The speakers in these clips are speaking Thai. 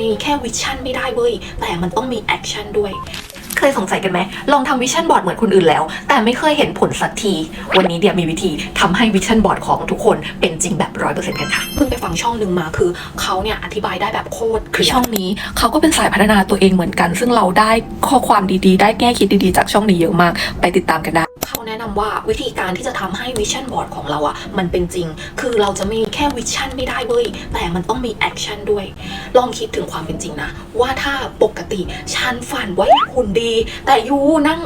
มีแค่วิชั่นไม่ได้เว้ย แต่มันต้องมีแอคชั่นด้วย เคยสงสัยกันไหม ลองทำวิชั่นบอร์ดเหมือนคนอื่นแล้ว แต่ไม่เคยเห็นผลสักที วันนี้เดียมีวิธีทำให้วิชั่นบอร์ดของทุกคนเป็นจริงแบบร้อยเปอร์เซ็นต์กันค่ะ เพิ่งไปฟังช่องหนึ่งมาคือเขาเนี่ยอธิบายได้แบบโคตรคือช่องนี้เขาก็เป็นสายพัฒนาตัวเองเหมือนกัน ซึ่งเราได้ข้อความดีๆ ได้แง่คิดดีๆ จากช่องนี้เยอะมาก ไปติดตามกันได้ เขาแนะนำว่าวิธีการที่จะทำให้วิชั่นบอร์ดของเราอะมันเป็นจริง คือเราจะมีแค่วิชั่นไม่ได้เว้ย แต่มันต้องมีแอคชั่นด้วย ลองคิดถึงความเป็นจริงนะ ว่าถ้าปกติฉันฝันไว้หุ่นดี แต่ยูนั่ง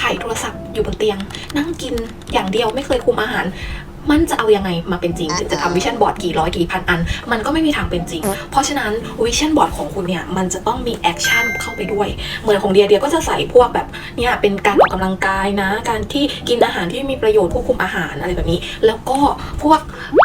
ถ่ายโทรศัพท์อยู่บนเตียง นั่งกินอย่างเดียวไม่เคยคุมอาหาร มันจะเอายังไงมาเป็นจริงถึงจะทำวิชั่นบอร์ดกี่ร้อยกี่พันอัน มันก็ไม่มีทางเป็นจริง เพราะฉะนั้นวิชั่นบอร์ดของคุณเนี่ยมันจะต้องมีแอคชั่นเข้าไปด้วย เหมือนของเดียเดียก็จะใส่พวกแบบเนี่ยเป็นการออกกำลังกายนะ การที่กินอาหารที่มีประโยชน์ควบคุมอาหารอะไรแบบนี้ แล้วก็พวก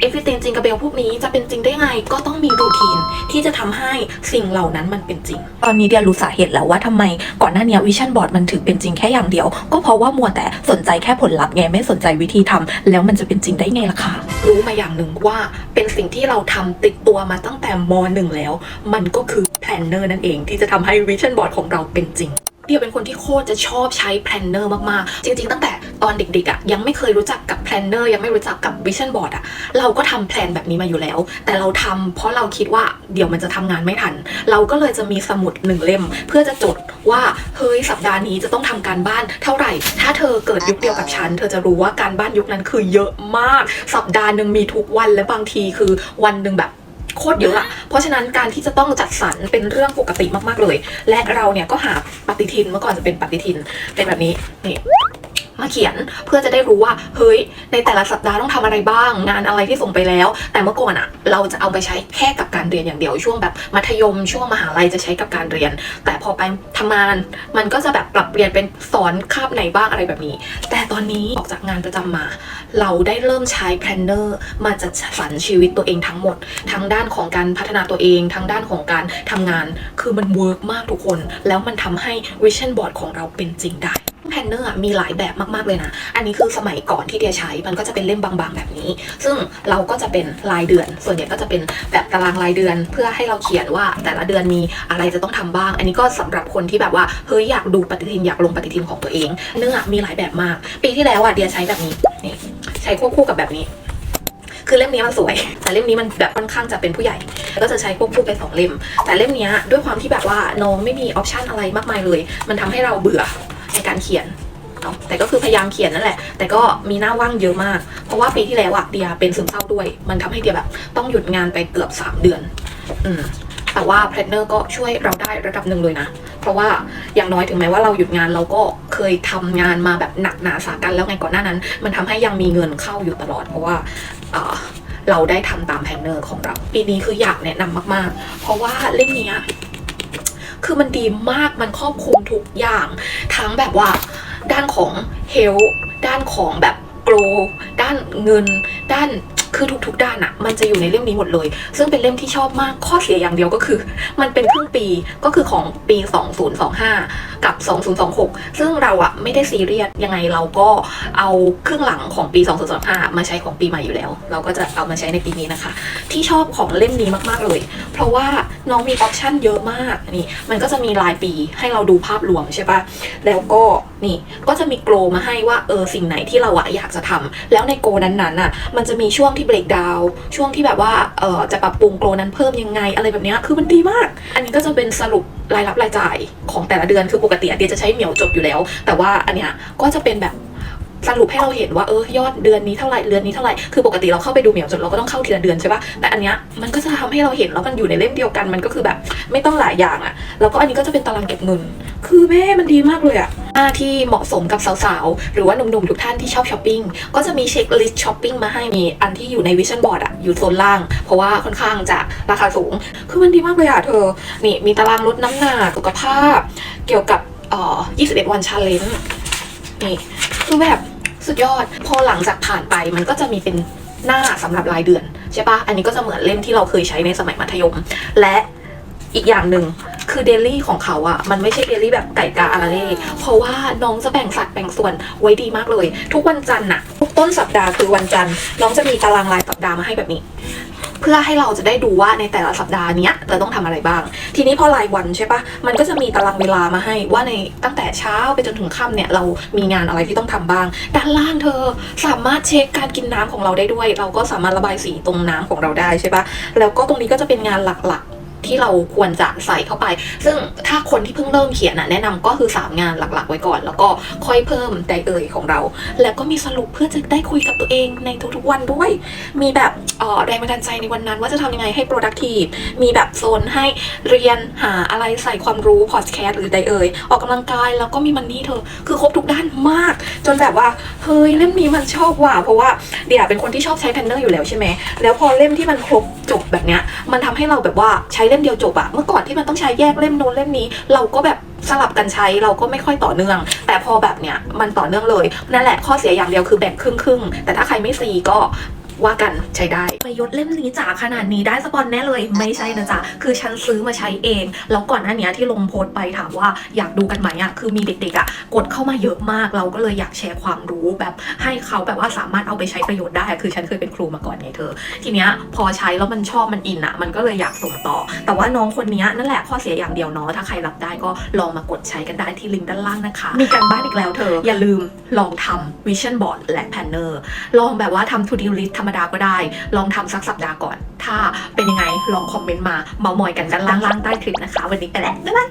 everything จริงกับเบลพวกนี้จะเป็นจริงได้ไงก็ต้องมีรูทีนที่จะทำให้สิ่งเหล่านั้นมันเป็นจริง ตอนนี้เดียรู้สาเหตุแล้วว่าทำไมก่อนหน้านี้วิชั่นบอร์ดมันถึงเป็นจริงแค่อย่างเดียว ก็เพราะว่ามัวแต่สนใจแค่ผลลัพธ์ไงไม่สนใจวิธีทำแล้วมันจะเป็นจริงได้ไงล่ะคะ รู้มาอย่างหนึ่งว่าเป็นสิ่งที่เราทำติดตัวมาตั้งแต่มหนึ่งแล้ว มันก็คือแพลนเนอร์นั่นเองที่จะทำให้วิชั่นบอร์ดของเราเป็นจริงเดียเป็นคนที่โคตรจะชอบใช้แพลนเนอร์มาก ๆ จริง ๆ ตั้งแต่ ตอนเด็กๆอะยังไม่เคยรู้จักกับแพลนเนอร์ยังไม่รู้จักกับวิชั่นบอร์ดอะเราก็ทำแพลนแบบนี้มาอยู่แล้ว แต่เราทำเพราะเราคิดว่าเดี๋ยวมันจะทำงานไม่ทัน เราก็เลยจะมีสมุดหนึ่งเล่ม เพื่อจะจดว่าเฮ้ยสัปดาห์นี้จะต้องทำการบ้านเท่าไหร่ ถ้าเธอเกิดยุคเดียวกับฉัน เธอจะรู้ว่าการบ้านยุคนั้นคือเยอะมาก สัปดาห์หนึ่งมีทุกวันและบางทีคือวันหนึ่งแบบโคตรเยอะอะเพราะฉะนั้นการที่จะต้องจัดสรรเป็นเรื่องปกติมากๆเลย และเราเนี่ยก็หาปฏิทินเมื่อก่อนจะเป็นปฏิทิน เป็นแบบนี้นี่ มาเขียนเพื่อจะได้รู้ว่าเฮ้ยในแต่ละสัปดาห์ต้องทำอะไรบ้าง งานอะไรที่ส่งไปแล้ว แต่เมื่อก่อนอะเราจะเอาไปใช้แค่กับการเรียนอย่างเดียวช่วงแบบมัธยมช่วงมหาลัยจะใช้กับการเรียน แต่พอไปทำงาน มันก็จะแบบปรับเปลี่ยนเป็นสอนคาบไหนบ้างอะไรแบบนี้ แต่ตอนนี้ออกจากงานประจำมา เราได้เริ่มใช้แพลนเนอร์มาจัดสรรชีวิตตัวเองทั้งหมด ทั้งด้านของการพัฒนาตัวเอง ทั้งด้านของการทำงาน คือมันเวิร์กมากทุกคน แล้วมันทำให้วิชั่นบอร์ดของเราเป็นจริงได้ แพนเนอร์มีหลายแบบมากๆเลยนะ อันนี้คือสมัยก่อนที่เดียใช้ มันก็จะเป็นเล่มบางๆแบบนี้ ซึ่งเราก็จะเป็นรายเดือน ส่วนใหญ่ก็จะเป็นแบบตารางรายเดือน เพื่อให้เราเขียนว่าแต่ละเดือนมีอะไรจะต้องทำบ้าง อันนี้ก็สำหรับคนที่แบบว่าเฮ้ยอยากดูปฏิทินอยากลงปฏิทินของตัวเอง เนื้อมีหลายแบบมาก ปีที่แล้วอะเดียใช้แบบนี้นี่ใช้ควบคู่กับแบบนี้คือเล่มนี้มันสวย แต่เล่มนี้มันแบบค่อนข้างจะเป็นผู้ใหญ่ ก็จะใช้ควบคู่ไปสองเล่ม แต่เล่มนี้ด้วยความที่แบบว่าน้องไม่มีออปชันอะไรมากมายเลย มันทำให้เราเบื่อ ในการเขียนเนาะแต่ก็คือพยายามเขียนนั่นแหละ แต่ก็มีหน้าว่างเยอะมาก เพราะว่าปีที่แล้วอะเดียเป็นซึมเศร้าด้วย มันทำให้เดียแบบต้องหยุดงานไปเกือบ 3 เดือน อืมแต่ว่าแพลนเนอร์ก็ช่วยเราได้ระดับหนึ่งเลยนะ เพราะว่าอย่างน้อยถึงแม้ว่าเราหยุดงานเราก็เคยทำงานมาแบบหนักหนาสากันแล้วไงก่อนหน้านั้น มันทำให้ยังมีเงินเข้าอยู่ตลอด เพราะว่าเออเราได้ทำตามแพลนเนอร์ของเรา ปีนี้คืออยากแนะนำมาก ๆ เพราะว่าเล่มเนี้ย คือมันดีมากมันครอบคลุมทุกอย่าง ทั้งแบบว่า ด้านของเฮลด้านของแบบโกลด้านเงิน ด้าน คือทุกๆ ด้านอะมันจะอยู่ในเล่มนี้หมดเลย ซึ่งเป็นเล่มที่ชอบมากข้อเสียอย่างเดียวก็คือ มันเป็นครึ่งปีก็คือของปี 2025 กับ 2026 ซึ่งเราอะไม่ได้ซีเรียสยังไงเราก็เอาครึ่งหลังของปี 2025 มาใช้ของปีใหม่อยู่แล้ว เราก็จะเอามาใช้ในปีนี้นะคะ ที่ชอบของเล่มนี้มากๆเลย เพราะว่าน้องมีออปชั่นเยอะมากนี่มันก็จะมีรายปีให้เราดูภาพรวมใช่ปะแล้วก็นี่ก็จะมีโกลมาให้ว่าเออสิ่งไหนที่เราอะอยากจะทำแล้วในโกลนั้นๆอะมันจะมีช่วงที่เบรกดาวช่วงที่แบบว่าเออจะปรับปรุงโกลนั้นเพิ่มยังไงอะไรแบบนี้คือมันดีมาก อันนี้ก็จะเป็นสรุปรายรับรายจ่ายของแต่ละเดือนคือปกติอะเดียจะใช้เหมียวจดอยู่แล้ว แต่ว่าอันเนี้ยก็จะเป็นแบบสรุปให้เราเห็นว่าเออยอดเดือนนี้เท่าไหร่เดือนนี้เท่าไหร่คือปกติเราเข้าไปดูเหมียวจดเราก็ต้องเข้าทีละเดือนใช่ปะแต่อันเนี้ยมันก็จะทำให้เราเห็นแล้วมันอยู่ในเล่มเดียวกันมันก็คือแบบไม่ต้องหลายอย่างอะแล้วก็อันนี้ก็จะเป็นตารางเก็บเงิน คือแม่มันดีมากเลยอะหน้าที่เหมาะสมกับสาวๆ หรือว่าหนุ่มๆ ทุกท่านที่ชอบช้อปปิ้ง ก็จะมีเช็คลิสต์ช้อปปิ้งมาให้มีอันที่อยู่ในวิชั่นบอร์ดอะอยู่โซนล่าง เพราะว่าค่อนข้างจะราคาสูง คือมันดีมากเลยอะเธอ นี่มีตารางลดน้ำหนักสุขภาพ เกี่ยวกับเอ่อ21 วันชาเลนจ์นี่คือแบบสุดยอด พอหลังจากผ่านไปมันก็จะมีเป็นหน้าสำหรับรายเดือนใช่ปะอันนี้ก็จะเหมือนเล่มที่เราเคยใช้ในสมัยมัธยม และอีกอย่างหนึ่ง คือเดลี่ของเขาอะมันไม่ใช่เดลี่แบบไก่กาอารเล่เพราะว่าน้องจะแบ่งสัดแบ่งส่วนไว้ดีมากเลย ทุกวันจันทร์อะทุกต้นสัปดาห์คือวันจันทร์น้องจะมีตารางรายสัปดาห์มาให้แบบนี้ เพื่อให้เราจะได้ดูว่าในแต่ละสัปดาห์เนี้ยเราต้องทำอะไรบ้าง ทีนี้พอรายวันใช่ปะมันก็จะมีตารางเวลามาให้ว่าในตั้งแต่เช้าไปจนถึงค่ำเนี่ยเรามีงานอะไรที่ต้องทำบ้าง ด้านล่างเธอสามารถเช็คการกินน้ำของเราได้ด้วย เราก็สามารถระบายสีตรงน้ำของเราได้ใช่ปะแล้วก็ตรงนี้ก็จะเป็นงานหลักๆ ที่เราควรจะใส่เข้าไป ซึ่งถ้าคนที่เพิ่งเริ่มเขียนน่ะแนะนำก็คือ 3 งานหลักๆ ไว้ก่อน แล้วก็ค่อยเพิ่มไดเอ่ยของเรา แล้วก็มีสรุปเพื่อจะได้คุยกับตัวเองในทุกๆวันด้วย มีแบบแรงบันดาลใจในวันนั้น ว่าจะทำยังไงให้ productive มีแบบโซนให้เรียนหาอะไรใส่ความรู้ podcast หรือไดเอ่ยออกกำลังกายแล้วก็มีมันนี่เธอ คือครบทุกด้านมาก จนแบบว่าเฮ้ยเล่มนี้มันชอบว่ะเพราะว่าเดี๋ยวเป็นคนที่ชอบใช้แพนเนอร์อยู่แล้วใช่ไหมแล้วพอเล่มที่มันครบจบแบบเนี้ยมันทำให้เราแบบว่าใช้เล่มเดียวจบอะเมื่อก่อนที่มันต้องใช้แยกเล่มโน้นเล่มนี้ เราก็แบบสลับกันใช้เราก็ไม่ค่อยต่อเนื่อง แต่พอแบบเนี้ยมันต่อเนื่องเลย นั่นแหละข้อเสียอย่างเดียวคือแบ่งครึ่งครึ่งแต่ถ้าใครไม่ซีก็ ว่ากันใช้ได้ไปยศเล่มนี้จ๋าขนาดนี้ได้สปอนแน่เลยไม่ใช่นะจ๊ะคือฉันซื้อมาใช้เอง แล้วก่อนหน้านี้ที่ลงโพสต์ไปถามว่าอยากดูกันไหมอะคือมีเด็กๆอะกดเข้ามาเยอะมากเราก็เลยอยากแชร์ความรู้แบบให้เขาแบบว่าสามารถเอาไปใช้ประโยชน์ได้คือฉันเคยเป็นครูมาก่อนไงเธอ ทีเนี้ยพอใช้แล้วมันชอบมันอินอะมันก็เลยอยากส่งต่อ แต่ว่าน้องคนนี้นั่นแหละข้อเสียอย่างเดียวเนาะถ้าใครรับได้ก็ลองมากดใช้กันได้ที่ลิงก์ด้านล่างนะคะ มีการบ้านอีกแล้วเธออย่าลืมลองทำ Vision Board และ Planner ลองแบบว่าทำ To Do List ธรรมดาก็ได้ ลองทำสักสัปดาห์ก่อน ถ้าเป็นยังไงลองคอมเมนต์มาเมามอยกันด้านล่างใต้คลิปนะคะ วันนี้ไปแล้วบ๊ายบาย